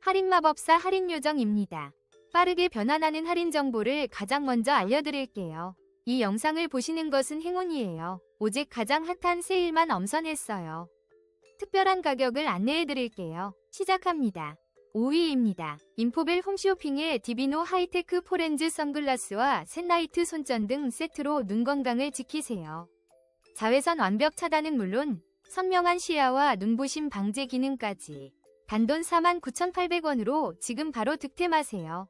할인마법사 할인요정입니다. 빠르게 변환하는 할인 정보를 가장 먼저 알려드릴게요. 이 영상을 보시는 것은 행운이에요. 오직 가장 핫한 세일만 엄선했어요. 특별한 가격을 안내해드릴게요. 시작합니다. 5위입니다. 인포벨 홈쇼핑의 디비노 하이테크 포렌즈 선글라스와 샌라이트 손전 등 세트로 눈 건강을 지키세요. 자외선 완벽 차단은 물론 선명한 시야와 눈부심 방제 기능까지 단돈 49,800원으로 지금 바로 득템하세요.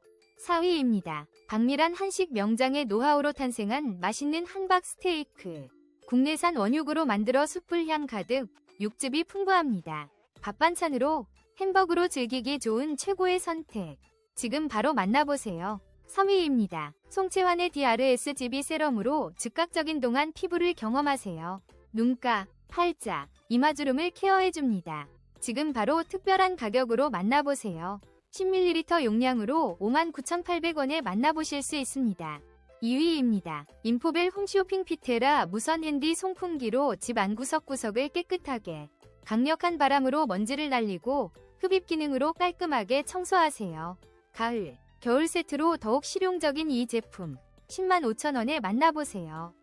4위입니다. 박밀한 한식 명장의 노하우로 탄생한 맛있는 한박 스테이크. 국내산 원육으로 만들어 숯불 향 가득, 육즙이 풍부합니다. 밥 반찬으로 햄버거로 즐기기 좋은 최고의 선택. 지금 바로 만나보세요. 3위입니다. 송채환의 DRSGB 세럼으로 즉각적인 동안 피부를 경험하세요. 눈가, 팔자, 이마주름을 케어해줍니다. 지금 바로 특별한 가격으로 만나보세요. 10ml 용량으로 59,800원에 만나보실 수 있습니다. 2위입니다. 인포벨 홈쇼핑 피테라 무선 핸디 송풍기로 집 안 구석구석을 깨끗하게 강력한 바람으로 먼지를 날리고 흡입 기능으로 깔끔하게 청소하세요. 가을, 겨울 세트로 더욱 실용적인 이 제품 10만 5천원에 만나보세요.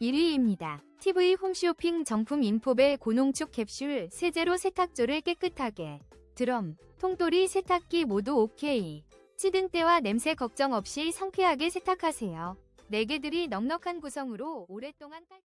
1위입니다. TV 홈쇼핑 정품 인포벨 고농축 캡슐 세제로 세탁조를 깨끗하게 드럼, 통돌이 세탁기 모두 OK. 찌든 때와 냄새 걱정 없이 상쾌하게 세탁하세요. 네개들이 넉넉한 구성으로 오랫동안 깔...